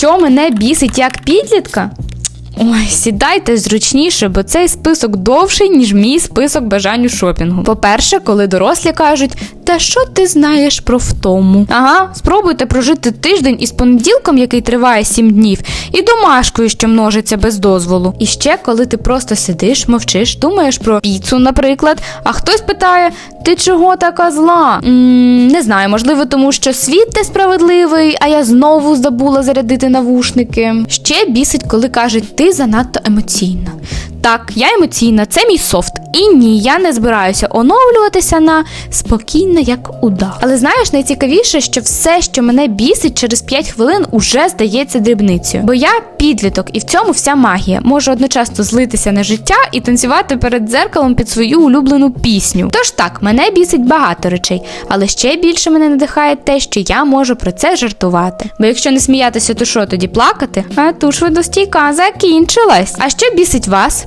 що мене бісить як підлітка? Ой, сідайте зручніше, бо цей список довший, ніж мій список бажань у шопінгу. По-перше, коли дорослі кажуть, та що ти знаєш про втому? Ага, спробуйте прожити тиждень із понеділком, який триває сім днів, і домашкою, що множиться без дозволу. І ще коли ти просто сидиш, мовчиш, думаєш про піцу, наприклад, а хтось питає: ти чого така зла? м не знаю, можливо, тому що світ несправедливий, а я знову забула зарядити навушники. Ще бісить, коли кажуть, ти занадто емоційна. Так, я емоційна, це мій софт. І ні, я не збираюся оновлюватися на спокійна, як удав. Але знаєш, найцікавіше, що все, що мене бісить, через 5 хвилин уже здається дрібницею. Бо я підліток, і в цьому вся магія. Можу одночасно злитися на життя і танцювати перед дзеркалом під свою улюблену пісню. Тож так, мене бісить багато речей, але ще більше мене надихає те, що я можу про це жартувати. Бо якщо не сміятися, то що тоді плакати? А ту швидостійка закінчилась. А що бісить вас?